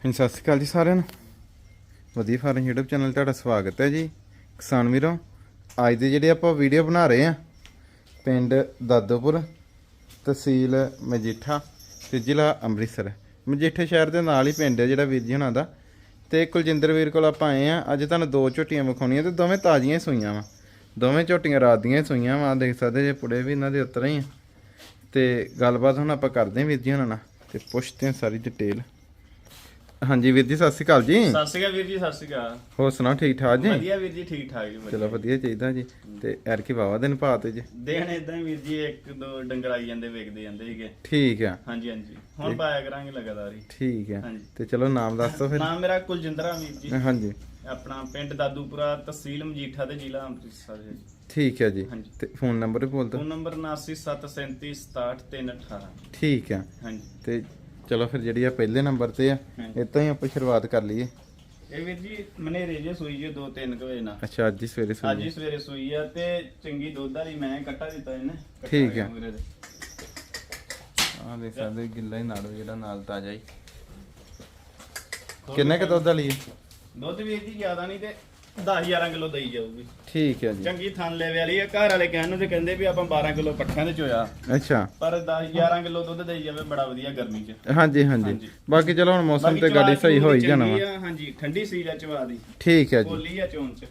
ਹਾਂਜੀ, ਸਤਿ ਸ਼੍ਰੀ ਅਕਾਲ ਜੀ ਸਾਰਿਆਂ ਨੂੰ। ਵਧੀਆ ਫਾਰਮ YouTube ਚੈਨਲ ਤੁਹਾਡਾ ਸਵਾਗਤ ਹੈ ਜੀ। ਕਿਸਾਨ ਵੀਰੋ, ਅੱਜ ਦੇ ਜਿਹੜੇ ਆਪਾਂ ਵੀਡੀਓ ਬਣਾ ਰਹੇ ਆ ਪਿੰਡ ਦਾਦੋਪੁਰ, ਤਹਿਸੀਲ ਮਜੀਠਾ ਤੇ ਜ਼ਿਲ੍ਹਾ ਅੰਮ੍ਰਿਤਸਰ। ਮਜੀਠੇ ਸ਼ਹਿਰ ਦੇ ਨਾਲ ਹੀ ਪਿੰਡ ਹੈ ਜਿਹੜਾ ਵੀਰ ਜੀ ਹੁਣਾਂ ਦਾ। ਤੇ ਕੁਲਜਿੰਦਰ ਵੀਰ ਕੋਲ ਆਪਾਂ ਆਏ ਆ ਅੱਜ ਤੁਹਾਨੂੰ ਦੋ ਝੋਟੀਆਂ ਵਿਖਾਉਣੀਆਂ ਤੇ ਦੋਵੇਂ ਤਾਜ਼ੀਆਂ ਹੀ ਸੂਈਆਂ ਵਾ। ਦੋਵੇਂ ਝੋਟੀਆਂ ਰਾਤ ਦੀਆਂ ਹੀ ਸੂਈਆਂ ਵਾ, ਦੇਖ ਸਕਦੇ ਜੇ ਪੁੜੇ ਵੀ ਇਹਨਾਂ ਦੇ ਉਤਰ ਹੀ ਆ। ਤੇ ਗੱਲਬਾਤ ਹੁਣ ਆਪਾਂ ਕਰਦੇ ਹਾਂ ਵੀਰ ਜੀ ਹੁਣਾਂ ਨਾਲ ਤੇ ਪੁੱਛਦੇ ਹਾਂ ਸਾਰੀ ਡਿਟੇਲ ਹਾਂਜੀ ਵੀਰ ਜੀ ਸਤਿ ਸ਼੍ਰੀ ਅਕਾਲ ਜੀ। ਸਤਿ ਸ਼੍ਰੀ ਅਕਾਲ ਵੀਰ ਜੀ ਸਤਿ ਸ਼੍ਰੀ ਅਕਾਲ। ਹੋਰ ਸੁਣਾਓ ਠੀਕ ਠਾਕ ਜੀ? ਵਧੀਆ ਵੀਰ ਜੀ ਠੀਕ ਠਾਕ ਜੀ। ਚਲੋ ਵਧੀਆ ਚਾਹੀਦਾ ਜੀ। ਤੇ ਐਰ ਕੀ ਵਾਵਾ ਦਿਨ ਪਾਤੇ ਜੀ। ਦੇਣ ਇਦਾਂ ਹੀ ਵੀਰ ਜੀ ਇੱਕ ਦੋ ਡੰਗਰ ਆਈ ਜਾਂਦੇ ਵੇਖਦੇ ਜਾਂਦੇ ਸੀਗੇ। ਠੀਕ ਆ। ਹਾਂਜੀ ਹਾਂਜੀ। ਹੁਣ ਪਾਇਆ ਕਰਾਂਗੇ ਲਗਾਤਾਰ ਹੀ। ਠੀਕ ਆ। ਤੇ ਚਲੋ ਨਾਮ ਦੱਸ ਦਿਓ ਫਿਰ। ਨਾਮ ਮੇਰਾ ਕੁਲਜਿੰਦਰਾ ਵੀਰ ਜੀ। ਹਾਂਜੀ। ਆਪਣਾ ਪਿੰਡ ਦਾਦੂਪੁਰਾ ਤਹਿਸੀਲ ਮਜੀਠਾ ਤੇ ਜ਼ਿਲ੍ਹਾ ਅੰਮ੍ਰਿਤਸਰ ਹੈ ਜੀ। ਠੀਕ ਹੈ ਜੀ। ਤੇ ਫੋਨ ਨੰਬਰ ਵੀ ਬੋਲ ਦਿਓ। ਫੋਨ ਨੰਬਰ 7973376318 ਠੀਕ ਆ। ਹਾਂਜੀ। ਤੇ ਚਲੋ ਫਿਰ ਜਿਹੜੀ ਆ ਪਹਿਲੇ ਨੰਬਰ ਤੇ ਆ ਹਾਂਜੀ। ਇਤਾਂ ਹੀ ਆਪਾਂ ਸ਼ੁਰੂਆਤ ਕਰ ਲਈਏ। ਇਹ ਵੀਰ ਜੀ ਮਨੇਰੇ ਜੇ ਸੂਈ ਜੇ 2-3 ਵਜੇ ਨਾ ਅੱਛਾ ਅੱਜ ਹੀ ਸਵੇਰੇ ਅੱਜ ਹੀ ਸਵੇਰੇ ਸੂਈ ਆ ਤੇ ਚੰਗੀ ਦੁੱਧ ਵਾਲੀ ਮੈਂ ਕੱਟਾ ਦਿੱਤਾ ਇਹਨੇ। ਕੱਟਾ ਠੀਕ ਹੈ। ਮਗਰੇ ਦੇ। ਆ ਦੇਖ ਸਕਦੇ ਗਿੱਲਾ ਹੀ ਨਾੜੋ ਜਿਹੜਾ ਨਾਲ ਤਾਜ਼ਾ ਹੀ। ਕਿੰਨੇ ਕ ਦੁੱਧ ਵਾਲੀ ਹੈ ਦੁੱਧ ਵੀਰ ਜੀ ਜ਼ਿਆਦਾ ਨਹੀਂ ਤੇ 10-11 ਕਿਲੋ ਦਈ ਜਾਊਗੀ। ਠੀਕ ਹੈ ਜੀ। ਚੰਗੀ ਥਣ ਲੈਵੇ ਵਾਲੀ ਆ ਘਰ ਵਾਲੇ ਕਹਿਣ ਨੂੰ ਤੇ ਕਹਿੰਦੇ ਵੀ ਆਪਾਂ 12 ਕਿਲੋ ਪੱਠਿਆਂ ਦੇ ਚੋਇਆ। ਅੱਛਾ। ਪਰ 10-11 ਕਿਲੋ ਦੁੱਧ ਦੇਈ ਜਾਵੇ ਬੜਾ ਵਧੀਆ ਗਰਮੀ 'ਚ। ਹਾਂਜੀ ਹਾਂਜੀ। ਹਾਂਜੀ। ਬਾਕੀ ਚਲੋ ਹੁਣ ਮੌਸਮ ਬਾਕੀ ਤੇ ਗਾੜੀ ਸਹੀ ਚੂਹ ਹੋ ਹੀ ਦੀ ਜਾਣਾ ਚੰਗੀ ਵਾ। ਆ, ਹਾਂਜੀ। ਠੰਡੀ ਸੀਲ ਆ ਚਵਾ ਦੀ। ਠੀਕ ਹੈ ਜੀ। ਬੋਲੀ ਆ ਚੋਣ 'ਚ।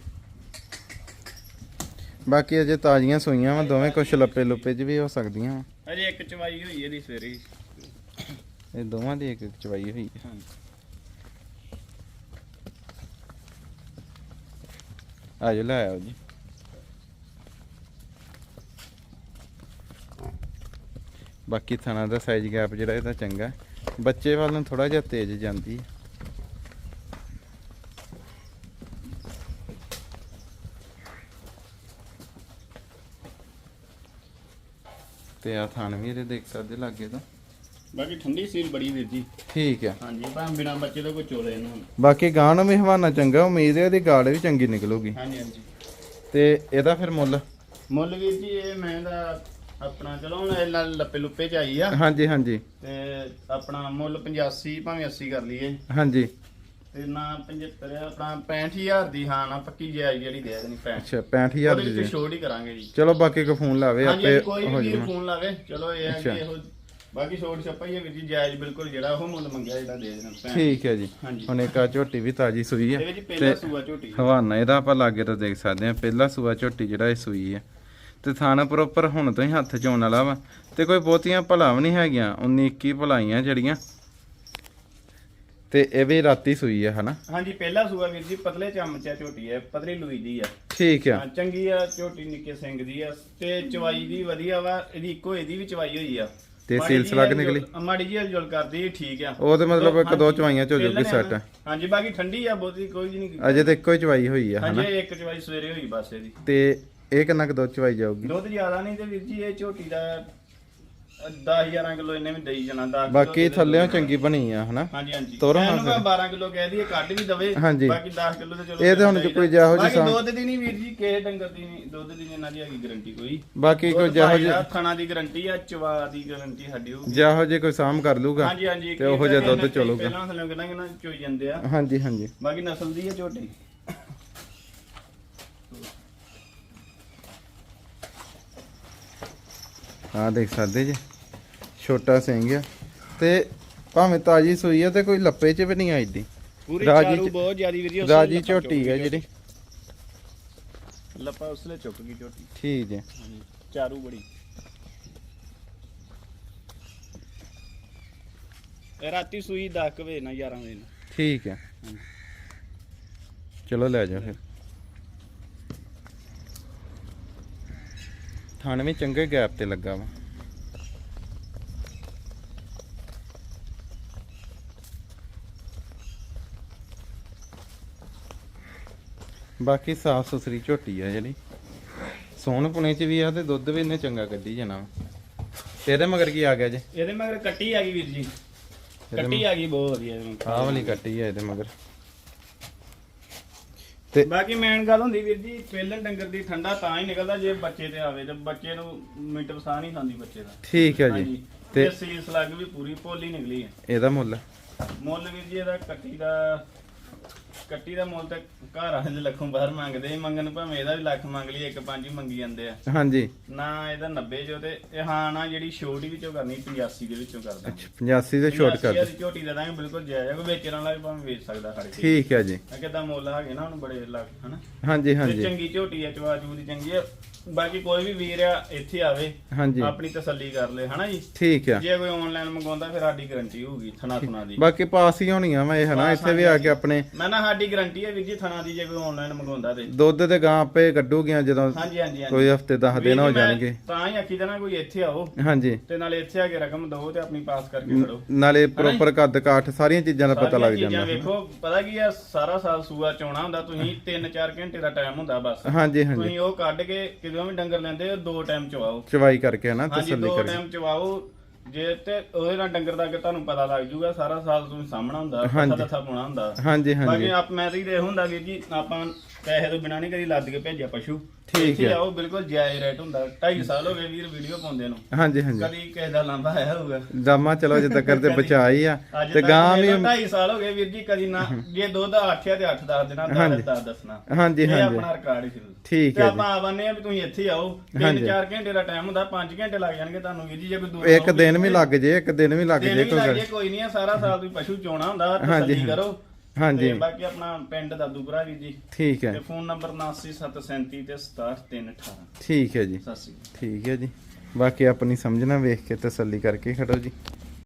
ਬਾਕੀ ਅਜੇ ਤਾਜ਼ੀਆਂ ਸੂਈਆਂ ਵਾ ਦੋਵੇਂ ਕੁਛ ਲੱਪੇ ਲੁੱਪੇ 'ਚ ਵੀ ਹੋ ਸਕਦੀਆਂ ਵਾ। ਅਜੇ ਇੱਕ ਚਵਾਈ ਹੋਈ ਇਹਦੀ ਸਵੇਰੇ ਹੀ। ਇਹ ਦੋਵਾਂ ਦੀ ਇੱਕ ਇੱਕ ਚਵਾਈ ਹੋਈ ਹੈ। ਹਾਂਜੀ। ਆਜੋ ਲੈ ਆਓ ਜੀ ਬਾਕੀ ਥਣਾ ਦਾ ਸਾਈਜ਼ ਗੈਪ ਜਿਹੜਾ ਇਹਦਾ ਚੰਗਾ ਬੱਚੇ ਵੱਲ ਨੂੰ ਥੋੜਾ ਜਿਹਾ ਤੇਜ਼ ਜਾਂਦੀ ਹੈ। ਤੇ ਆ ਥਣ ਵੀ ਇਹਦੇ ਦੇਖ ਸਕਦੇ ਲਾਗੇ ਤਾਂ। ਬਾਕੀ ਠੰਡੀ ਸੀਲ ਬੜੀ ਵੀਰ ਜੀ। ਠੀਕ ਹੈ ਹਾਂਜੀ ਭਾਵੇਂ ਬਿਨਾ ਬੱਚੇ ਤੋਂ ਕੋਈ ਚੋਲੇ ਇਹਨੂੰ ਹੁਣ। ਬਾਕੀ ਗਾਂ ਨੂੰ ਵੀ ਹਵਾਨਾ ਚੰਗਾ ਉਮੀਦ ਹੈ ਇਹਦੀ ਗਾੜ ਵੀ ਚੰਗੀ ਨਿਕਲੂਗੀ। ਹਾਂਜੀ ਹਾਂਜੀ। ਤੇ ਇਹਦਾ ਫਿਰ ਮੁੱਲ? ਮੁੱਲ ਵੀਰ ਜੀ ਇਹ ਮੈਂ ਦਾ ਆਪਣਾ ਚਲੋ ਹੁਣ ਇਹ ਨਾਲ ਲੱਪੇ ਲੁੱਪੇ ਚ ਆਈ ਆ। ਹਾਂਜੀ ਹਾਂਜੀ। ਤੇ ਆਪਣਾ ਮੁੱਲ 85 ਭਾਵੇਂ 80 ਕਰ ਲਈਏ। ਹਾਂਜੀ। ਤੇ ਨਾ 75 ਆਪਣਾ 65000 ਦੀ ਹਾਂ ਨਾ ਪੱਕੀ ਜਾਇਜ਼ ਜਿਹੜੀ ਦੇ ਦੇਣੀ 65 ਅੱਛਾ 65000 ਉਹਦੇ ਦੀ ਵਿੱਚ ਜੀ ਛੋੜ ਹੀ ਕਰਾਂਗੇ ਜੀ। ਚਲੋ ਬਾਕੀ ਕੋ ਫੋਨ ਲਾਵੇ ਹਾਂਜੀ ਆਪੇ ਕੋਈ ਹੋ ਵੀ ਜਾਣਾ। ਫੋਨ ਲਾਵੇ। ਚਲੋ ਇਹ ਹੈ। ਕਿ ਇਹੋ ਬਾਕੀ ਛੋੜ ਛੱਪਾ ਹੀ ਹੈ ਵੀਰ ਜੀ ਜਾਇਜ਼ ਬਿਲਕੁਲ ਜਿਹੜਾ ਉਹ ਮੁੱਲ ਮੰਗਿਆ ਜਿਹੜਾ ਦੇ ਦੇਣਾ 65 ਠੀਕ ਹੈ ਜੀ। ਹਾਂਜੀ। ਹੁਣ ਇੱਕ ਆ ਝੋਟੀ ਵੀ ਤਾਜੀ ਸੂਈ ਇਹਦੇ ਹੈ ਵਿੱਚ ਪਹਿਲਾ ਸੂਆ ਝੋਟੀ। ਹਵਾਨਾ ਇਹਦਾ ਆਪਾਂ ਲਾਗੇ ਤੋਂ ਦੇਖ ਸਕਦੇ ਹਾਂ ਪਹਿਲਾ ਸੂਆ ਝੋਟੀ ਜਿਹੜਾ ਇਹ ਸੂਈ ਹੈ। ਤੇ ਥਾਣਾ ਪ੍ਰੋਪਰ ਹੁਣ ਤੋਂ ਹੀ ਹੱਥ ਚ ਆਉਣ ਵਾਲਾ ਵਾ। ਤੇ ਕੋਈ ਬਹੁਤੀਆਂ ਭਲਾ ਵੀ ਨਹੀਂ ਹੈਗੀਆਂ 19 21 ਭਲਾਈਆਂ ਜਿਹੜੀਆਂ। ਤੇ ਇਹ ਵੀ ਰਾਤੀ ਸੂਈ ਹੈ ਹਨਾ? ਹਾਂਜੀ ਪਹਿਲਾ ਸੂਆ ਵੀਰ ਜੀ ਪਤਲੇ ਚਮਚਾ ਝੋਟੀ ਹੈ ਪਤਲੀ ਲੂਈ ਦੀ ਆ। ਠੀਕ ਆ। ਹਾਂ, ਚੰਗੀ ਆ ਝੋਟੀ ਨਿੱਕੇ ਸਿੰਘ ਦੀ ਆ। ਤੇ ਚਵਾਈ ਦੀ ਵਧੀਆ ਵਾ ਇਹਦੀ ਇੱਕੋ ਇਹਦੀ ਵੀ ਚਵਾਈ ਹੋਈ ਆ। ਤੇ ਮਾੜੀ ਸੀਲ ਜਿਹੀ ਸਲੱਗ ਹਲਜੁਲ- ਨਿਕਲੀ? ਮਾੜੀ ਜੀ ਹਲਜੁਲ ਕਰਦੀ ਠੀਕ ਆ। ਉਹ ਤੇ ਮਤਲਬ ਇੱਕ ਦੋ ਹਾਂਜੀ, ਚਵਾਈਆਂ ਚ ਹੋ ਜਾਊਗੀ ਪਹਿਲਾਂ ਸੈੱਟ ਹਾਂਜੀ ਬਾਕੀ ਠੰਡੀ ਆ ਬਹੁਤੀ ਕੋਈ ਨਹੀਂ ਅਜੇ ਤੇ ਇੱਕੋ ਹੀ ਚਵਾਈ ਹੋਈ ਆ ਹਾਂਜੀ ਹਨਾ? ਇੱਕ ਚਵਾਈ ਸਵੇਰੇ ਹੋਈ ਬਸ ਇਹਦੀ। ਤੇ ਇਹ ਕਿੰਨਾ ਕੁ ਦੁੱਧ ਚਵਾਈ ਜਾਊਗੀ? ਦੁੱਧ ਜ਼ਿਆਦਾ ਨਹੀਂ ਤੇ ਵੀਰ ਜੀ ਇਹ ਝੋਟੀ ਦਾ 10000 ਕਿਲੋ ਇਹਨੇ ਵੀ ਦੇਈ ਜਾਣਾ 10 ਬਾਕੀ ਥੱਲੇੋਂ ਚੰਗੀ ਬਣੀ ਆ ਹਨਾ? ਹਾਂਜੀ ਹਾਂਜੀ। ਤੋਰੋ ਇਹਨੂੰ ਮੈਂ ਫਿਰ। 12 ਕਿਲੋ ਕਹਿ ਦਈਏ ਕੱਢ ਵੀ ਦਵੇ। ਬਾਕੀ 10 ਕਿਲੋ ਤੇ ਚਲੋ ਇਹ ਤੇ ਹੁਣ ਕੋਈ ਜਿਹੋ ਬਾਕੀ ਸਾਂ- ਦੁੱਧ ਦੀ ਨਹੀਂ ਵੀਰ ਜੀ ਕਿਸੇ ਡੰਗਰ ਦੀ ਨਹੀਂ ਦੁੱਧ ਦੀ ਇਹਨਾਂ ਦੀ ਹੈਗੀ ਗਾਰੰਟੀ ਕੋਈ। ਬਾਕੀ ਕੋਈ ਜਿਹੋ ਭਾਈ ਜਿਹਾ ਦਾ ਗਾਰੰਟੀ ਆ ਚਵਾ ਦੀ ਗਾਰੰਟੀ ਸਾਡੀ ਹੋਊਗੀ। ਜਿਹੋ ਜੇ ਕੋਈ ਸਾਮ ਕਰ ਲੂਗਾ ਹਾਂਜੀ ਹਾਂਜੀ ਤੇ ਉਹੋ ਜਿਹਾ ਦੁੱਧ ਚਲੂਗਾ। ਪਹਿਲਾਂ ਥੱਲੇ ਕਿੰਨਾ ਕਿੰਨਾ ਚੋਈ ਜਾਂਦੇ ਆ। ਹਾਂਜੀ ਹਾਂਜੀ। ਬਾਕੀ ਨਸਲ ਦੀ ਹੈ ਝੋਟੀ। ਆਹ ਦੇਖ ਸਕਦੇ ਜੀ ਛੋਟਾ ਸਿੰਘ ਆ। ਤੇ ਭਾਵੇਂ ਤਾਜੀ ਸੂਈ ਆ ਤੇ ਕੋਈ ਲੱਪੇ 'ਚ ਵੀ ਨਹੀਂ ਆਈ ਦੀ। ਪੂਰੀ ਚਾਰੂ ਬਹੁਤ ਜ਼ਿਆਦੀ ਉਸੇ ਰਾਜੀ ਝੋਟੀ ਆ ਜਿਹੜੀ। ਲੱਪਾ ਉਸਲੇ ਚੁੱਕ ਗਈ ਝੋਟੀ ਠੀਕ ਹੈ। ਚਾਰੂ ਬੜੀ। ਰਾਤੀ ਸੂਈ 10 ਵਜੇ ਨਾ 11 ਵਜੇ ਨਾ। ਠੀਕ ਹੈ। ਚਲੋ ਲੈ ਜਾਓ ਫਿਰ। ਥਾਣੇ ਵੀ ਚੰਗੇ ਗੈਪ ਤੇ ਲੱਗਾ ਵਾ। ਬਾਕੀ ਸਾਫ਼ ਸੁਥਰੀ ਝੋਟੀ ਆ ਜਿਹੜੀ। ਸੋਨ ਪੁਣੇ ਚ ਵੀ ਆ ਤੇ ਦੁੱਧ ਵੀ ਇਹਨੇ ਚੰਗਾ ਕੱਢੀ ਜਾਣਾ ਵਾ। ਤੇ ਇਹਦੇ ਮਗਰ ਕੀ ਆ ਗਿਆ ਜੇ? ਇਹਦੇ ਮਗਰ ਕੱਟੀ ਆ ਗਈ ਵੀਰ ਜੀ। ਕੱਟੀ ਆ ਗਈ ਬਹੁਤ ਵਧੀਆ। ਆਹ ਵਾਲੀ ਕੱਟੀ ਆ ਇਹਦੇ ਮਗਰ। ਬਾਕੀ ਮੇਨ ਗੱਲ ਹੁੰਦੀ ਵੀਰ ਜੀ ਪਹਿਲਣ ਡੰਗਰ ਦੀ ਠੰਡਾ ਤਾਂ ਹੀ ਨਿਕਲਦਾ ਜੇ ਬੱਚੇ ਤੇ ਆਵੇ ਤੇ ਬੱਚੇ ਨੂੰ ਮਿੰਟ ਵਸਾ ਨਹੀਂ ਖਾਂਦੀ ਬੱਚੇ ਦਾ। ਠੀਕ ਹੈ ਜੀ। ਤੇ ਤੇ ਸੀਸ ਲੱਗ ਵੀ ਪੂਰੀ ਪੋਲੀ ਨਿਕਲੀ ਹੈ। ਇਹਦਾ ਮੁੱਲ? ਮੁੱਲ ਵੀਰ ਜੀ ਇਹਦਾ ਕੱਟੀ ਦਾ ਕੱਟੀ ਦਾ ਮੁੱਲ ਤੇ ਘਰ ਵਾਲੇ ਦੇ ਲੱਖੋਂ ਬਾਹਰ ਮੰਗਦੇ ਸੀ ਮੰਗਣ ਭਾਵੇਂ ਇਹਦਾ ਵੀ ਲੱਖ ਮੰਗ ਲਈ ਇੱਕ ਪੰਜ ਹੀ ਮੰਗੀ ਜਾਂਦੇ ਆ। ਹਾਂਜੀ। ਨਾ ਇਹਦਾ 90 ਜੋ ਤੇ ਇਹ ਹਾਂ ਨਾ ਜਿਹੜੀ ਛੋਟੀ ਵਿੱਚੋਂ ਕਰਨੀ 85 ਦੇ ਵਿੱਚੋਂ ਕਰਦਾ 85 ਦੇ ਛੋਟ ਕਰ। ਦੀ ਝੋਟੀ ਦੇ ਦਾਂਗੇ ਬਿਲਕੁਲ ਜਾਇਜ਼ ਕੋਈ ਵੇਚਣ ਵਾਲਾ ਵੀ ਭਾਵੇਂ ਵੇਚ ਸਕਦਾ ਖੜ ਕੇ। ਠੀਕ ਹੈ ਜੀ। ਕਿਦਾਂ ਮੁੱਲ ਹੈਗੇ ਨਾ ਹੁਣ ਬੜੇ ਲੱਖ ਹਨਾ? ਹਾਂਜੀ ਤੇ ਹਾਂਜੀ ਚੰਗੀ ਝੋਟੀ ਆ ਚਵਾ ਚੂ ਦੀ ਚੰਗੀ ਆ। ਬਾਕੀ ਕੋਈ ਵੀ ਵੀਰ ਆ ਇੱਥੇ ਆਵੇ ਹਾਂਜੀ। ਆਪਣੀ ਤਸੱਲੀ ਕਰ ਲੈ ਹਨਾ ਜੀ? ਠੀਕ ਆ। ਜੇ ਕੋਈ ਆਨਲਾਈਨ ਮੰਗਵਾਉਂਦਾ ਫਿਰ ਸਾਡੀ ਗਾਰੰਟੀ ਹੋਊਗੀ ਥਣਾ ਥਣਾ ਦੀ। ਬਾਕੀ ਪਾਸ ਹੀ ਹੋਣੀਆਂ ਇਹ ਹਨਾ ਇੱਥੇ ਵੀ ਆ ਕੇ ਆਪਣੇ ਮੈਂ ਨਾ ਸਾਡੀ ਗਾਰੰਟੀ ਹੈ ਵੀਰ ਜੀ ਥਣਾ ਦੀ ਜੇ ਕੋਈ ਆਨਲਾਈਨ ਮੰਗਵਾਉਂਦਾ ਤੇ। ਦੁੱਧ ਦੇ ਗਾਂ ਆਪੇ ਕੱਢੂਗੀਆਂ ਜਦੋਂ ਹਾਂਜੀ ਹਾਂਜੀ ਹਾਂਜੀ। ਕੋਈ ਹਫ਼ਤੇ 10 ਦਿਨ ਹੋ ਮੈਂ ਜਾਣਗੇ। ਤਾਂ ਹੀ ਆਖੀ ਦੇਣਾ ਕੋਈ ਇੱਥੇ ਆਓ। ਹਾਂਜੀ। ਤੇ ਨਾਲੇ ਇੱਥੇ ਆ ਕੇ ਰਕਮ ਦਓ ਤੇ ਆਪਣੀ ਪਾਸ ਕਰਕੇ ਖੜੋ। ਨਾਲੇ ਪ੍ਰੋਪਰ ਕੱਦ ਕਾਠ ਸਾਰੀਆਂ ਚੀਜ਼ਾਂ ਦਾ ਪਤਾ ਲੱਗ ਜਾਂਦਾ। ਵੇਖੋ ਪਤਾ ਕੀ ਆ ਸਾਰਾ ਸਾਲ ਸੂਆ ਚੋਣਾ ਹੁੰਦਾ ਤੁਸੀਂ 3-4 ਘੰਟੇ ਦਾ ਟਾਈਮ ਹੁੰਦਾ ਬਸ। ਹਾਂਜੀ ਹਾਂਜੀ। ਤੁਸੀਂ ਉਹ ਕੱਢ ਕੇ ਕਿਦੋਂ ਵੀ ਡੰਗਰ ਲੈਂਦੇ ਹੋ ਦੋ ਟਾਈਮ ਚਵਾਓ ਚਵਾਈ ਕਰਕੇ ਨਾ ਹਾਂਜੀ ਤਸੱਲੀ ਦੋ ਕਰਕੇ ਟਾਈਮ ਚਵਾਓ ਜੇ ਤੇ ਉਹਦੇ ਨਾਲ ਡੰਗਰ ਦਾ ਕਿ ਤੁਹਾਨੂੰ ਪਤਾ ਲੱਗ ਜੂਗਾ ਸਾਰਾ ਸਾਲ ਤੁਸੀਂ ਸਾਹਮਣਾ ਹੁੰਦਾ ਹਾਂਜੀ। ਪੱਥਾ ਦੱਥਾ ਪਾਉਣਾ ਹੁੰਦਾ। ਹਾਂਜੀ ਬਾਕੀ ਹਾਂਜੀ ਆਪ ਮੈਂ ਤੇ ਇਹ ਹੁੰਦਾ ਵੀਰ ਜੀ ਆਪਾਂ ਪੈਸੇ ਤੋਂ ਬਿਨਾਂ ਨਹੀਂ ਕਦੀ ਲੱਦ ਕੇ ਭੇਜਿਆ ਪਸ਼ੂ। ਠੀਕ ਇੱਥੇ ਹੈ। ਆਓ ਬਿਲਕੁਲ ਜਾਇਜ਼ ਰੇਟ ਹੁੰਦਾ। 2.5 ਸਾਲ ਹੋ ਗਏ ਵੀਰ ਵੀਡੀਓ ਪਾਉਂਦੇ ਨੂੰ। ਹਾਂਜੀ ਹਾਂਜੀ। ਕਦੀ ਕਿਸੇ ਦਾ ਲਾਂਭਾ ਆਇਆ ਹੋਊਗਾ। ਜਾਮਾ ਚਲੋ ਜਿੱਦਾਂ ਕਰਦੇ ਬਚਾਈ ਆ। ਅੱਜ ਤੇ ਤੱਕ ਗਾਂ ਵੀ 2.5 ਸਾਲ ਹੋ ਗਏ ਵੀਰ ਜੀ ਕਦੀ ਨਾ ਜੇ ਦੁੱਧ ਆਖਿਆ ਤੇ 8 10 ਦਿਨਾਂ ਦਾ ਹਾਂਜੀ। 10 ਦੱਸਣਾ। ਹਾਂਜੀ ਇਹ ਹਾਂਜੀ। ਆਪਣਾ ਰਿਕਾਰਡ ਹੀ ਸ਼ੁਰੂ ਠੀਕ ਤੇ ਹੈ ਆਪਾਂ ਆਵਾਨੇ ਆ ਵੀ ਤੁਸੀਂ ਇੱਥੇ ਆਓ। ਹਾਂਜੀ। 3-4 ਘੰਟੇ ਦਾ ਟਾਈਮ ਹੁੰਦਾ 5 ਘੰਟੇ ਲੱਗ ਜਾਣਗੇ ਤੁਹਾਨੂੰ ਵੀਰ ਜੀ ਜੇ ਕੋਈ ਦੂਰ ਜੀ ਇੱਕ ਦਿਨ ਵੀ ਲੱਗ ਜੇ ਇੱਕ ਦਿਨ ਵੀ ਲੱਗ ਜੇ ਕੋਈ ਲੱਗ ਗੱਲ। ਜੇ ਕੋਈ ਨਹੀਂ ਆ ਸਾਰਾ ਸਾਲ ਤੁਸੀਂ ਪਸ਼ੂ ਚੋਣਾ ਹੁੰਦਾ ਹਾਂਜੀ, ਤਸੱਲੀ ਕਰੋ। ਹਾਂਜੀ। ਤੇ ਬਾਕੀ ਆਪਣਾ ਪਿੰਡ ਦਾਦੂਪੁਰਾ ਵੀਰ ਜੀ। ਠੀਕ ਹੈ। ਤੇ ਫੋਨ ਨੰਬਰ 797737 ਤੇ 67318 ਠੀਕ ਹੈ ਜੀ। ਸਤਿ ਸ਼੍ਰੀ ਅਕਾਲ। ਠੀਕ ਹੈ ਜੀ। ਬਾਕੀ ਆਪਣੀ ਸਮਝਣਾ ਵੇਖ ਕੇ ਤਸੱਲੀ ਕਰਕੇ ਖੜੋ ਜੀ।